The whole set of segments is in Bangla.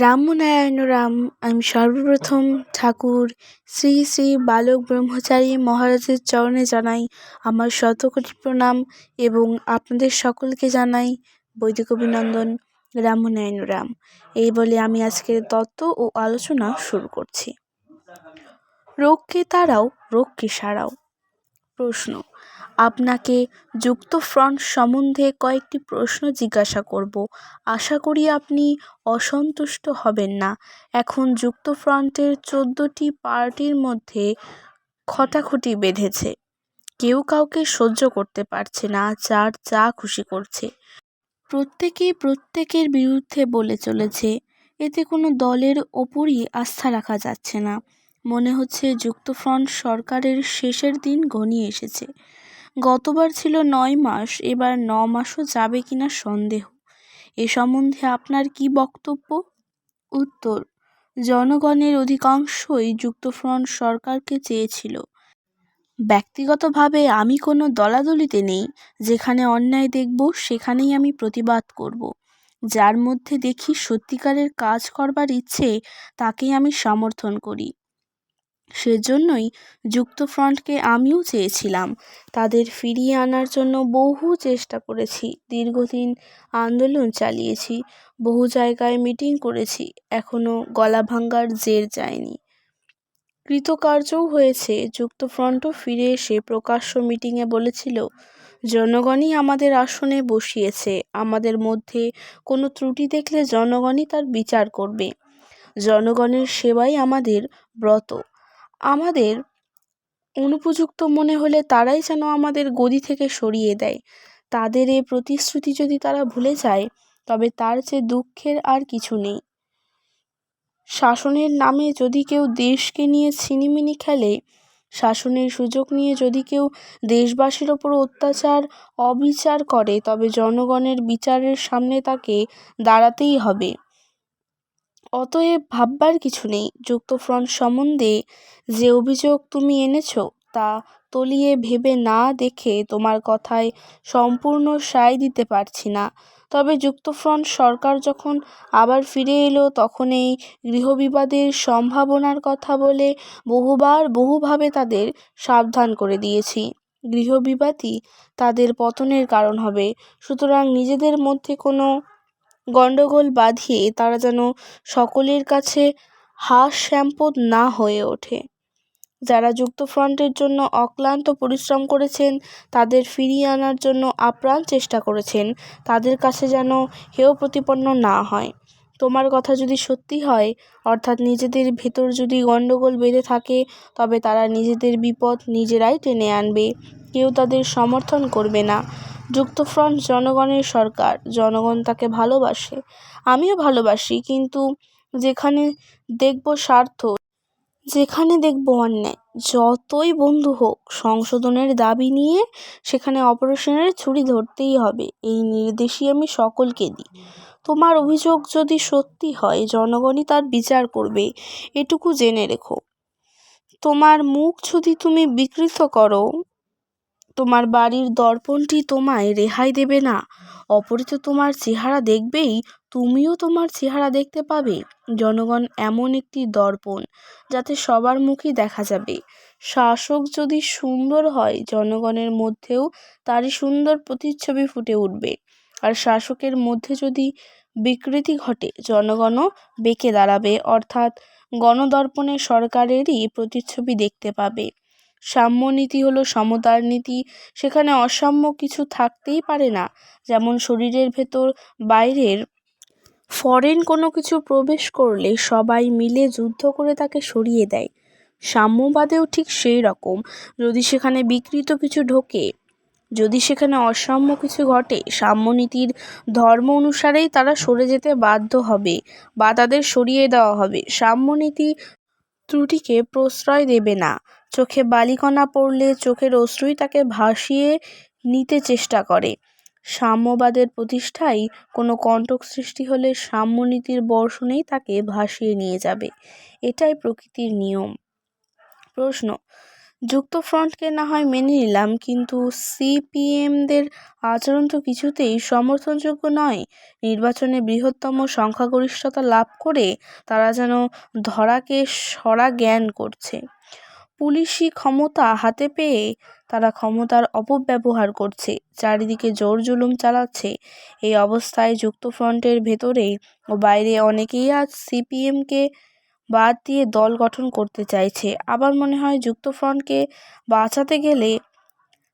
রামনারায়ণ রাম, আমি সর্বপ্রথম ঠাকুর, শ্রী শ্রী বালক ব্রহ্মচারী মহারাজের চরণে জানাই আমার শতকোটি প্রণাম এবং আপনাদের সকলকে জানাই বৈদিক অভিনন্দন রামনারায়ণ রাম। এই বলে আমি আজকের তত্ত্ব ও আলোচনা শুরু করছি। রোগকে তারাও রোগকে সারাও। প্রশ্ন আপনাকে যুক্তফ্রন্ট সম্বন্ধে কয়েকটি প্রশ্ন জিজ্ঞাসা করব। আশা করি আপনি অসন্তুষ্ট হবেন না। এখন যুক্তফ্রন্টের চোদ্দোটি পার্টির মধ্যে খটাখটি বেঁধেছে। কেউ কাউকে সহ্য করতে পারছে না, যার যা খুশি করছে। প্রত্যেকেই প্রত্যেকের বিরুদ্ধে বলে চলেছে, এতে কোনো দলের ওপরই আস্থা রাখা যাচ্ছে না। মনে হচ্ছে যুক্তফ্রন্ট সরকারের শেষের দিন ঘনিয়ে এসেছে। গতবার ছিল নয় মাস, এবার ন মাসও যাবে কিনা সন্দেহ। এ সম্বন্ধে আপনার কি বক্তব্য? উত্তর, জনগণের অধিকাংশই যুক্তফ্রন্ট সরকারকে চেয়েছিল। ব্যক্তিগতভাবে আমি কোনো দলাদলিতে নেই, যেখানে অন্যায় দেখব, সেখানেই আমি প্রতিবাদ করব। যার মধ্যে দেখি সত্যিকারের কাজ করবার ইচ্ছে, তাকেই আমি সমর্থন করি। সেজন্যই যুক্তফ্রন্টকে আমিও চেয়েছিলাম। তাদের ফিরিয়ে আনার জন্য বহু চেষ্টা করেছি, দীর্ঘদিন আন্দোলন চালিয়েছি, বহু জায়গায় মিটিং করেছি এখনও গলা ভাঙ্গার জের যায়নি। কৃতকার্যও হয়েছে যুক্তফ্রন্টও ফিরে এসে প্রকাশ্য মিটিংয়ে বলেছিল, জনগণই আমাদের আসনে বসিয়েছে, আমাদের মধ্যে কোনো ত্রুটি দেখলে জনগণই তার বিচার করবে। জনগণের সেবাই আমাদের ব্রত। আমাদের অনুপযুক্ত মনে হলে তারাই যেন আমাদের গদি থেকে সরিয়ে দেয়। তাদের এ প্রতিশ্রুতি যদি তারা ভুলে যায়, তবে তার চেয়ে দুঃখের আর কিছু নেই। শাসনের নামে যদি কেউ দেশকে নিয়ে ছিনিমিনি খেলে, শাসনের সুযোগ নিয়ে যদি কেউ দেশবাসীর ওপর অত্যাচার, অবিচার করে, তবে জনগণের বিচারের সামনে তাকে দাঁড়াতেই হবে। অতএব ভাববার কিছু নেই। যুক্তফ্রন্ট সম্বন্ধে যে অভিযোগ তুমি এনেছ, তা তলিয়ে ভেবে না দেখে তোমার কথায় সম্পূর্ণ সায় দিতে পারছি না। তবে যুক্তফ্রন্ট সরকার যখন আবার ফিরে এলো, তখন এই গৃহবিবাদের সম্ভাবনার কথা বলে বহুবার বহুভাবে তাদের সাবধান করে দিয়েছি। গৃহবিবাদই তাদের পতনের কারণ হবে। সুতরাং নিজেদের মধ্যে কোনো গণ্ডগোল বাঁধিয়ে তারা যেন সকলের কাছে হাস সম্পদ না হয়ে ওঠে। যারা যুক্তফ্রন্টের জন্য অক্লান্ত পরিশ্রম করেছেন, তাদের ফিরিয়ে আনার জন্য আপ্রাণ চেষ্টা করেছেন, তাদের কাছে যেন হেয় প্রতিপন্ন না হয়। তোমার কথা যদি সত্যি হয়, অর্থাৎ নিজেদের ভেতর যদি গণ্ডগোল বেঁধে থাকে, তবে তারা নিজেদের বিপদ নিজেরাই টেনে আনবে। কেউ তাদের সমর্থন করবে না। যুক্তফ্রন্ট জনগণের সরকার, জনগণ তাকে ভালোবাসে। আমিও ভালোবাসি, কিন্তু যেখানে দেখব স্বার্থ, যেখানে দেখব অন্যায়, যতই বন্ধু হোক, সংশোধনের দাবি নিয়ে সেখানে অপারেশনের ছুরি ধরতেই হবে, এই নির্দেশই আমি সকলকে দিই। তোমার অভিযোগ যদি সত্যি হয়, জনগণই তার বিচার করবে, এটুকু জেনে রেখো। তোমার মুখ যদি তুমি বিকৃত করো তোমার বাড়ির দর্পণটি তোমায় রেহাই দেবে না। অপরিত তোমার চেহারা দেখবেই তুমিও তোমার চেহারা দেখতে পাবে। জনগণ এমন একটি দর্পণ, যাতে সবার মুখই দেখা যাবে। শাসক যদি সুন্দর হয়, জনগণের মধ্যেও তারই সুন্দর প্রতিচ্ছবি ফুটে উঠবে। আর শাসকের মধ্যে যদি বিকৃতি ঘটে, জনগণও বেঁকে দাঁড়াবে। অর্থাৎ গণদর্পণে সরকারেরই প্রতিচ্ছবি দেখতে পাবে। সাম্যনীতি হলো সমতার নীতি। সেখানে অসাম্য কিছু থাকতেই পারে না। যেমন শরীরের ভেতর বাইরের ফরেন কোনো কিছু প্রবেশ করলে সবাই মিলে যুদ্ধ করে তাকে সরিয়ে দেয়। সাম্যবাদেও ঠিক সেই রকম। যদি সেখানে বিকৃত কিছু ঢোকে, যদি সেখানে অসাম্য কিছু ঘটে, সাম্যনীতির ধর্ম অনুসারেই তারা সরে যেতে বাধ্য হবে বা তাদের সরিয়ে দেওয়া হবে। সাম্যনীতি ত্রুটিকে প্রশ্রয় দেবে না। চোখে বালিকণা পড়লে চোখের অশ্রুই তাকে ভাসিয়ে নিতে চেষ্টা করে। সাম্যবাদের প্রতিষ্ঠায় কোনো কণ্টক সৃষ্টি হলে সাম্যনীতির বর্ষণেই তাকে ভাসিয়ে নিয়ে যাবে। এটাই প্রকৃতির নিয়ম। প্রশ্ন, যুক্তফ্রন্টকে না হয় মেনে নিলাম, কিন্তু সিপিএমদের আচরণ তো কিছুতেই সমর্থনযোগ্য নয়। নির্বাচনে বৃহত্তম সংখ্যাগরিষ্ঠতা লাভ করে তারা যেন ধরাকে সরা জ্ঞান করছে। পুলিশি ক্ষমতা হাতে পেয়ে তারা ক্ষমতার অপব্যবহার করছে। চারিদিকে জোর জুলুম চালাচ্ছে। এই অবস্থায় যুক্তফ্রন্টের ভেতরে ও বাইরে অনেকেই আজ সিপিএমকে বাদ দিয়ে দল গঠন করতে চাইছে। আবার মনে হয় যুক্তফ্রন্টকে বাঁচাতে গেলে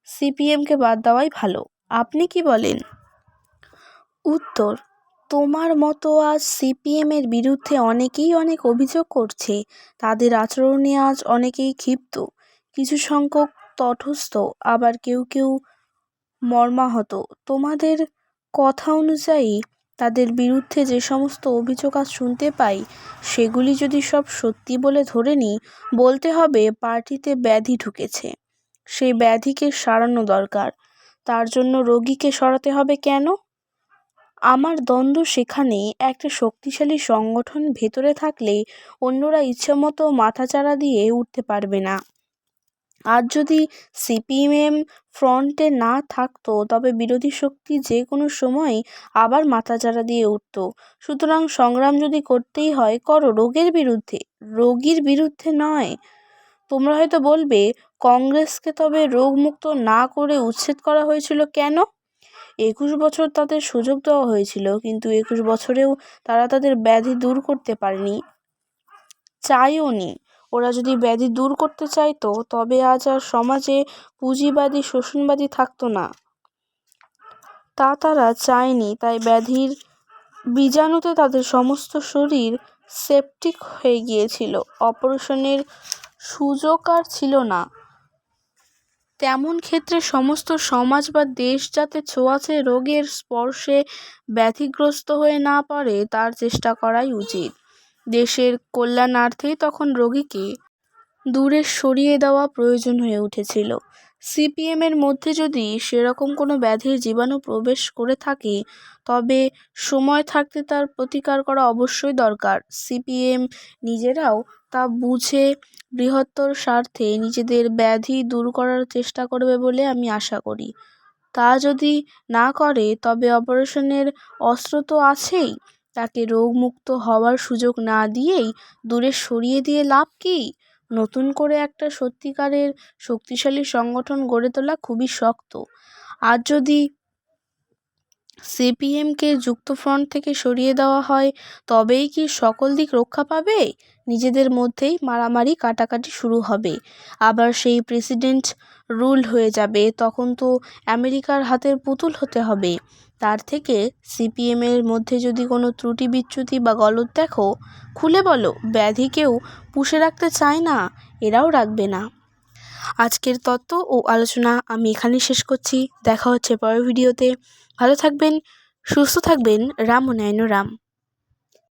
সিপিএমকে বাদ দেওয়াই ভালো। আপনি কি বলেন? উত্তর তোমার মতো আজ সিপিএমের বিরুদ্ধে অনেকেই অনেক অভিযোগ করছে। তাদের আচরণে আজ অনেকেই ক্ষিপ্ত। কিছু সংখ্যক তটস্থ, আবার কেউ কেউ মর্মাহত। তোমাদের কথা অনুযায়ী, তাদের বিরুদ্ধে যে সমস্ত অভিযোগ আজ শুনতে পাই, সেগুলি যদি সব সত্যি বলে ধরে নিই, বলতে হবে পার্টিতে ব্যাধি ঢুকেছে। সেই ব্যাধিকে সারানো দরকার। তার জন্য রোগীকে সরাতে হবে কেন? আমার দ্বন্দ্ব সেখানে একটা শক্তিশালী সংগঠন ভেতরে থাকলে অন্যরা ইচ্ছেমতো মাথাচাড়া দিয়ে উঠতে পারবে না। আর যদি সিপিএম ফ্রন্টে না থাকতো, তবে বিরোধী শক্তি যে কোনো সময় আবার মাথাচাড়া দিয়ে উঠত। সুতরাং সংগ্রাম যদি করতেই হয়, করো রোগের বিরুদ্ধে। রোগীর বিরুদ্ধে নয়। তোমরা হয়তো বলবে, কংগ্রেসকে তবে রোগমুক্ত না করে উচ্ছেদ করা হয়েছিল কেন? একুশ বছর তাদের সুযোগ দেওয়া হয়েছিল, কিন্তু একুশ বছরেও তারা তাদের ব্যাধি দূর করতে পারেনি। চাইও নি। ওরা যদি ব্যাধি দূর করতে চাইতো, তবে আজ আর সমাজে পুঁজিবাদী, শোষণবাদী থাকতো না। তা তারা চায়নি, তাই ব্যাধির বীজাণুতে তাদের সমস্ত শরীর সেপটিক হয়ে গিয়েছিল। অপারেশনের সুযোগ আর ছিল না। তেমন ক্ষেত্রে সমস্ত সমাজ বা দেশ যাতে ছোঁয়াচে রোগের স্পর্শে ব্যাধিগ্রস্ত হয়ে না পারে তার চেষ্টা করাই উচিত। দেশের কল্যাণার্থেই তখন রোগীকে দূরে সরিয়ে দেওয়া প্রয়োজন হয়ে উঠেছিল। সিপিএমের মধ্যে যদি সেরকম কোনো ব্যাধির জীবাণু প্রবেশ করে থাকে, তবে সময় থাকতে তার প্রতিকার করা অবশ্যই দরকার। সিপিএম নিজেরাও তা বুঝে বৃহত্তর স্বার্থে নিজেদের ব্যাধি দূর করার চেষ্টা করবে বলে আমি আশা করি। তা যদি না করে, তবে অপারেশনের অস্ত্র তো আছেই। তাকে রোগমুক্ত হওয়ার সুযোগ না দিয়েই দূরে সরিয়ে দিয়ে লাভ কী? নতুন করে একটা সত্যিকারের শক্তিশালী সংগঠন গড়ে তোলা খুবই শক্ত। আর যদি সিপিএমকে যুক্তফ্রন্ট থেকে সরিয়ে দেওয়া হয়, তবেই কি সকল দিক রক্ষা পাবে? নিজেদের মধ্যেই মারামারি কাটাকাটি শুরু হবে। আবার সেই প্রেসিডেন্ট রুল হয়ে যাবে, তখন তো আমেরিকার হাতের পুতুল হতে হবে। তার থেকে সিপিএমের মধ্যে যদি কোনো ত্রুটি বিচ্যুতি বা গলত দেখো, খুলে বলো, ব্যাধি কেউ পুষে রাখতে চায় না, এরাও রাখবে না। আজকের তত্ত্ব ও আলোচনা আমি এখানেই শেষ করছি। দেখা হচ্ছে পরের ভিডিওতে। ভালো থাকবেন, সুস্থ থাকবেন, রাম ও রাম।